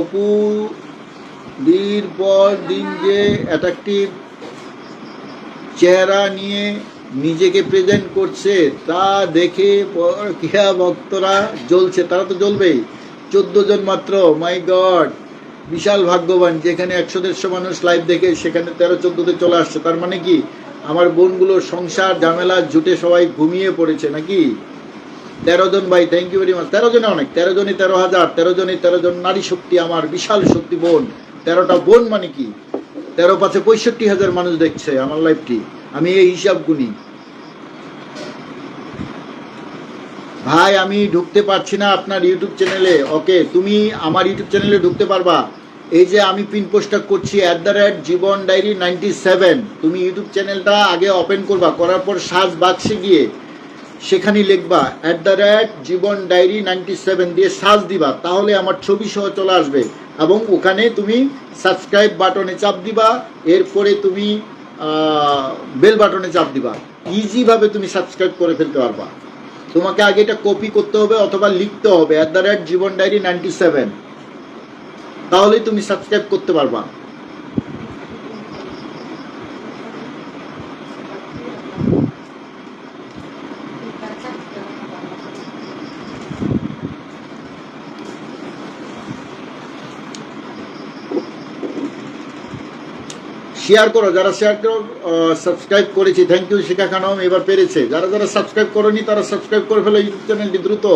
অপু, দিন পর দিন যে অ্যাট্রাকটিভ চেহারা নিয়ে নিজেকে প্রেজেন্ট করছে, তা দেখে ক্রিয়া ভক্তরা জ্বলছে। তারা তো জ্বলবেই। চোদ্দ জন মাত্র মাই গড বিশাল ভাগ্যবান, যেখানে একশো দেড়শো মানুষ লাইভ দেখে সেখানে তেরো চোদ্দোতে চলে আসছে। তার মানে কি? আমার বোনগুলো সংসার, ঝামেলা, জুটে সবাই ঘুমিয়ে পড়েছে নাকি? তেরো জন ভাই থ্যাংক ইউ ভেরি মাচ তেরো জনে অনেক, তেরো জনই তেরো হাজার, তেরো জনই তেরো জন নারী শক্তি, আমার বিশাল শক্তি বোন। তেরোটা বোন মানে কি? তেরো পাঁচে পঁয়ষট্টি হাজার মানুষ দেখছে আমার লাইফটি আমি এই হিসাব গুনি। ভাই, আমি ঢুকতে পারছি না আপনার ইউটিউব চ্যানেলে ওকে তুমি আমার ইউটিউব চ্যানেলে ঢুকতে পারবা। এই যে আমি পিন পোস্টটা করছি at the rate Jiban diary ninety seven তুমি ইউটিউব চ্যানেলটা আগে ওপেন করবা, করার পর সাজ বাক্সে গিয়ে সেখানে লিখবা at the rate Jiban diary ninety seven দিয়ে সার্চ দিবা, তাহলে আমার ছবি সহ চলে আসবে। এবং ওখানে তুমি সাবস্ক্রাইব বাটনে চাপ দিবা, এরপরে তুমি বেল বাটনে চাপ দিবা। ইজিভাবে তুমি সাবস্ক্রাইব করে ফেলতে পারবা। তোমাকে আগে এটা কপি করতে হবে অথবা লিখতে হবে at the rate Jiban diary ninety seven তাহলেই তুমি সাবস্ক্রাইব করতে পারবা। শেয়ার করো, যারা শেয়ার করো সাবস্ক্রাইব করেছি থ্যাংক ইউ শিখা খানম, এবার পেরেছে। যারা যারা সাবস্ক্রাইব করনি, তারা সাবস্ক্রাইব করে ফেলো ইউটিউব চ্যানেলটি দ্রুত।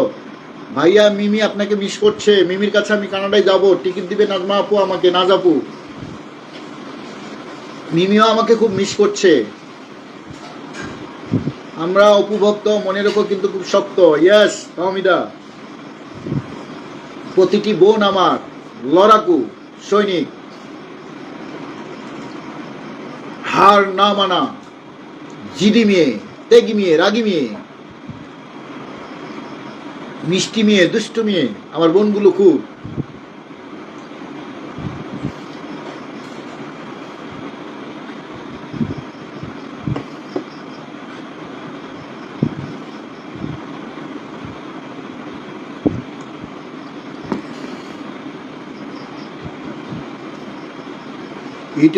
ভাইয়া, মিমি আপনাকে মিস করছে। মিমির কাছে আমি কানাডায় যাব। টিকিট দিবে নাজমা আপু আমাকে না আপু। মিমিও আমাকে খুব মিস করছে। আমরা অপুভক্ত মনে রেখো কিন্তু খুব শক্ত। ইয়েস তাহমিদা প্রতিটি বোন আমার লড়াকু সৈনিক। হার না মানা, জিদি মেয়ে, তেগি মেয়ে, রাগি মেয়ে, মিষ্টি মেয়ে, দুষ্টু মেয়ে, আমার বোনগুলো খুব।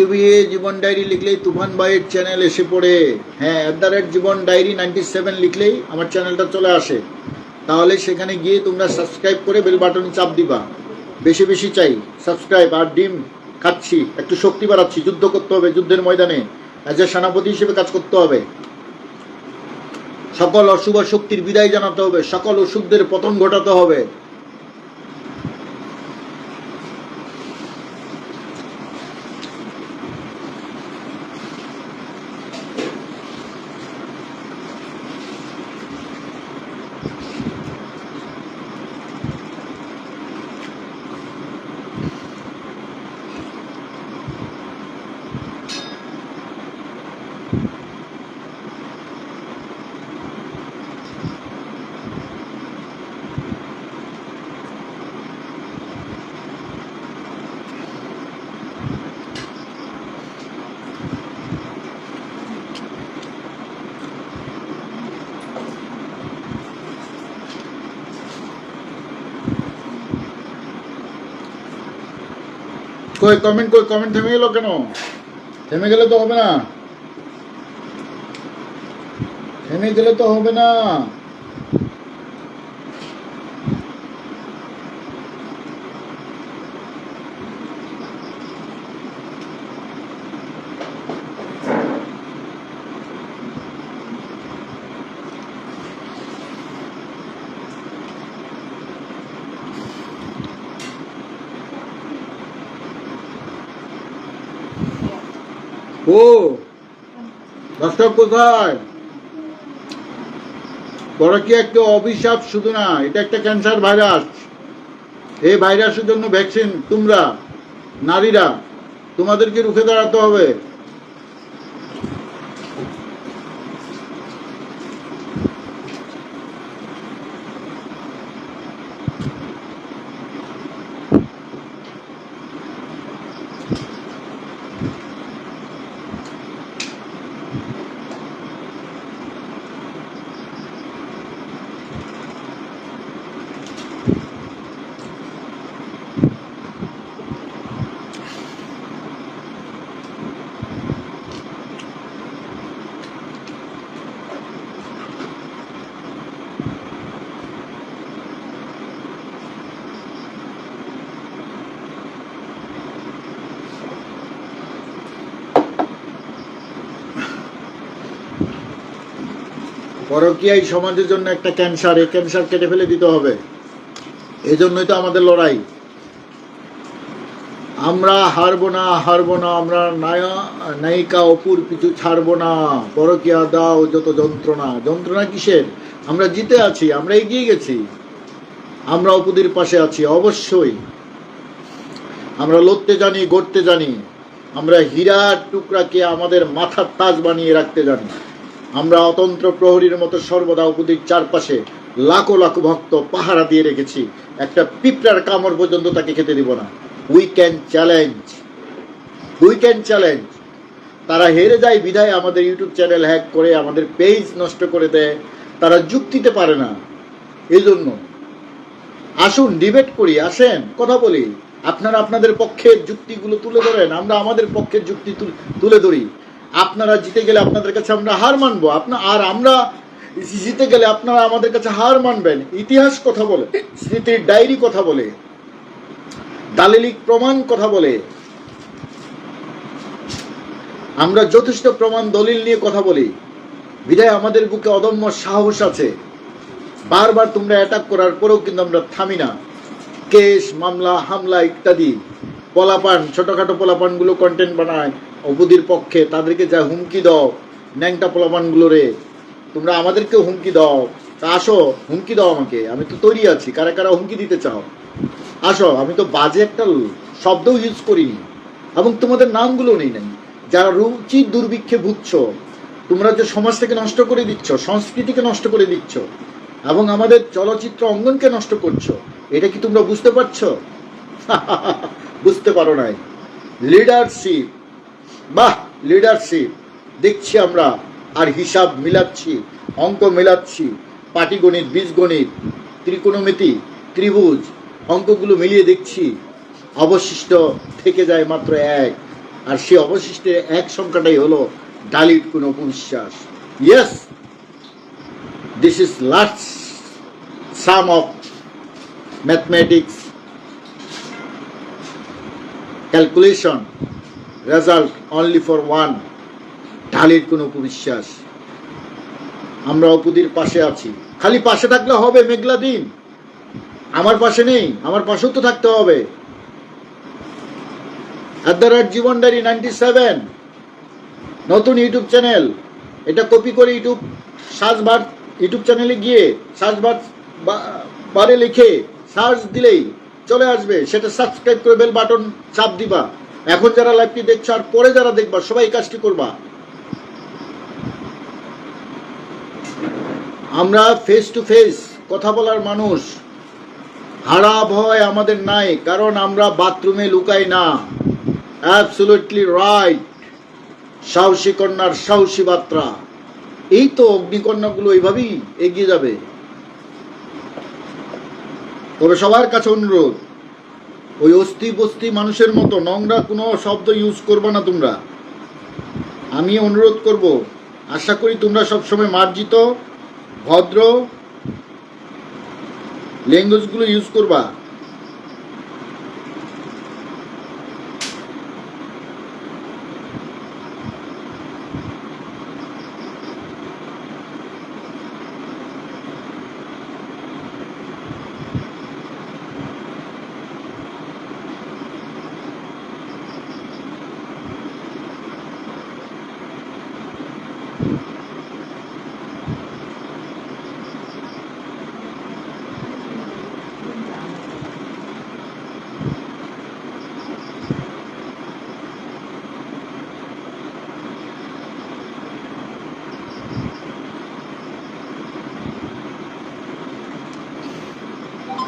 ইউটিউবে জীবন ডায়েরি লিখলেই তুফান ভাইয়ের চ্যানেল এসে পড়ে। হ্যাঁ at the rate Jiban diary ninety seven লিখলেই আমার চ্যানেলটা চলে আসে। তাহলে সেখানে গিয়ে তোমরা সাবস্ক্রাইব করে বেল বাটনে চাপ দিবা। বেশি বেশি চাই সাবস্ক্রাইব আর ডিম খাচ্ছি, একটু শক্তি বাড়াচ্ছি, যুদ্ধ করতে হবে যুদ্ধের ময়দানে। অ্যাজ এ সেনাপতি হিসেবে কাজ করতে হবে। সকল অশুভ শক্তির বিদায় জানাতে হবে, সকল অসুখদের পতন ঘটাতে হবে। কই কমেন্ট কই কমেন্ট থেমে গেল কেন? থেমে গেলে তো হবে না। থেমে গেলে তো হবে না। ও দর্শক কোথায়? কি একটা অভিশাপ? শুধু না, এটা একটা ক্যান্সার ভাইরাস। এই ভাইরাসের জন্য ভ্যাকসিন তোমরা, নারীরা, তোমাদেরকে রুখে দাঁড়াতে হবে। পরকীয়াই সমাজের জন্য একটা ক্যান্সার, এই ক্যান্সার কেটে ফেলে দিতে হবে। এই জন্যই তো আমাদের লড়াই। আমরা হারবো না হারবো না, আমরা নায়া, নায়িকা অপুর পিছু ছাড়বো না। পরকিয়া দাও যত যন্ত্রণা। যন্ত্রণা কিসের? আমরা জিতে আছি, আমরা এগিয়ে গেছি। আমরা অপুদের পাশে আছি, অবশ্যই। আমরা লড়তে জানি, গড়তে জানি। আমরা হীরার টুকরাকে আমাদের মাথার তাজ বানিয়ে রাখতে জানি। আমরা অতন্ত্র প্রহরীর মতো সর্বদা উপদির চারপাশে লাখো লাখো ভক্ত পাহারা দিয়ে রেখেছি। একটা পিঁপড়ার কামড় পর্যন্ত তাকে খেতে দিব না। We can challenge we can challenge তারা হেরে যায় বিধায় আমাদের ইউটিউব চ্যানেল হ্যাক করে, আমাদের পেজ নষ্ট করে দেয়। তারা যুক্তিতে পারে না। এই জন্য আসুন ডিবেট করি। আসেন, কথা বলি। আপনারা আপনাদের পক্ষের যুক্তিগুলো তুলে ধরেন, আমরা আমাদের পক্ষের যুক্তি তুল- ধরি। আপনারা জিতে গেলে আপনাদের কাছে আমরা হার মানবো। আপনার আর আমরা জিতে গেলে আপনারা আমাদের কাছে হার মানবেন। ইতিহাস কথা বলে, স্মৃতির ডায়েরি কথা বলে, দালিলিক প্রমাণ কথা বলে। আমরা যথেষ্ট প্রমাণ, দলিল নিয়ে কথা বলি। বিধায় আমাদের বুকে অদম্য সাহস আছে। বারবার তোমরা অ্যাটাক করার পরেও কিন্তু আমরা থামি না। কেস, মামলা, হামলা ইত্যাদি। পলাপান, ছোটখাটো পোলাপানগুলো কন্টেন্ট বানায়। অবধির পক্ষে তাদেরকে যা হুমকি দাও, ন্যাংটা রে তোমরা আমাদেরকে হুমকি দাও। তা আসো, হুমকি দাও আমাকে, আমি তো তৈরি আছি, কারা কারা হুমকি দিতে চাও? আসো, আমি তো বাজে একটা শব্দও ইউজ করিনি, এবং তোমাদের নামগুলো নেই নাই। যারা রুচি দুর্ভিক্ষে ভুগছ, তোমরা যে সমাজটাকে নষ্ট করে দিচ্ছ, সংস্কৃতিকে নষ্ট করে দিচ্ছ, এবং আমাদের চলচ্চিত্র অঙ্গনকে নষ্ট করছ, এটা কি তোমরা বুঝতে পারছ? বুঝতে পারো নাই। লিডারশিপ বাহ লিডারশিপ দেখছি আমরা, আর হিসাব মিলাচ্ছি, অঙ্ক মিলাচ্ছি, পাটিগণিত, বীজগণিত, ত্রিকোণমিতি, ত্রিভুজ, অঙ্কগুলো মিলিয়ে দেখছি। অবশিষ্ট থেকে যায় মাত্র এক, আর সে অবশিষ্টের এক সংখ্যাটাই হলো ডালিট কোনো অপবিশ্বাস yes this is last sum of mathematics calculation result only for one ঢালির কোনো উপবিশ্বাস। আমরা অপুদির পাশে আছি। খালি পাশে থাকলে হবে মেঘলা দিন। আমার পাশে নেই, আমার পাশেও তো থাকতে হবে। At the rate Jiban diary ninety seven নতুন ইউটিউব চ্যানেল এটা কপি করে ইউটিউব সার্চ বার ইউটিউব চ্যানেলে গিয়ে সার্চ বার বারে লিখে সার্চ দিলেই চলে আসবে। সেটা সাবস্ক্রাইব করে বেল বাটন চাপ দিবা। এখন যারা লাইভটি দেখছ আর পরে যারা দেখবা, সবাই এই কাজটি করবা। আমরা ফেস টু ফেস কথা বলার মানুষ। হারা ভয় আমাদের নাই, কারণ আমরা বাথরুমে লুকাই না। অ্যাবসুলুটলি রাইট সাহসী কন্যার সাহসী বার্তা। এই তো অগ্নিকন্যাগুলো এইভাবেই এগিয়ে যাবে। তবে সবার কাছে অনুরোধ ওই অস্থি বস্তি মানুষের মতো নোংরা কোনো শব্দ ইউজ করবে না তোমরা। আমি অনুরোধ করব, আশা করি তোমরা সবসময় মার্জিত, ভদ্র ল্যাঙ্গুয়েজগুলো ইউজ করবা।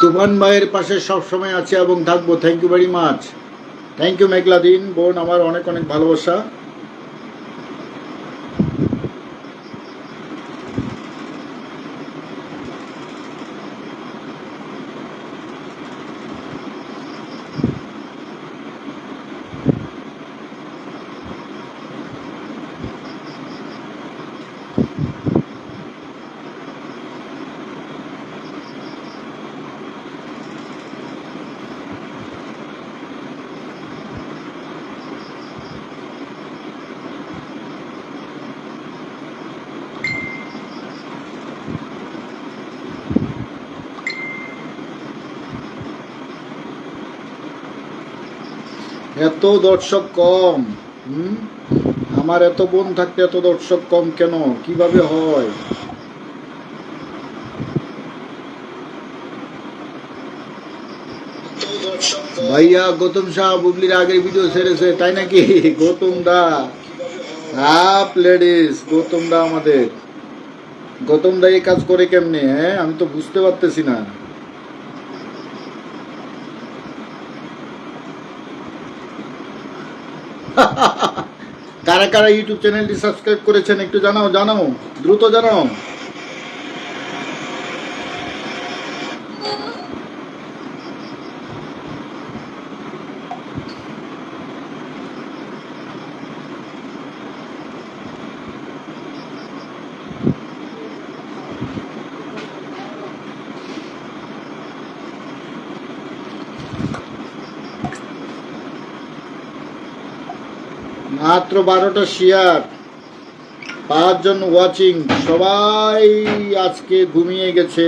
তুফান ভাইয়ের পাশে সবসময় আছে এবং থাকব। Thank you very much thank you মেঘলা দিন বোন, আমার অনেক অনেক ভালোবাসা। এত দর্শক কম, হুম? আমার এত বোন থাকতে এত দর্শক কম কেন? কীভাবে হয়? ভাইয়া, গৌতম শাহ বুবলির আগের ভিডিও ছেড়েছে, তাই নাকি? গৌতম দা। হাফ লেডিস, গৌতম দা আমাদের। গৌতম দা এই কাজ করে কেমনে হ্যাঁ? আমি তো বুঝতে পারতেছি না। কারা কারা ইউটিউব চ্যানেলটি সাবস্ক্রাইব করেছেন একটু জানাও জানাও দ্রুত জানাও। মাত্র বারোটা শেয়ার পাঁচজন ওয়াচিং সবাই আজকে ঘুমিয়ে গেছে।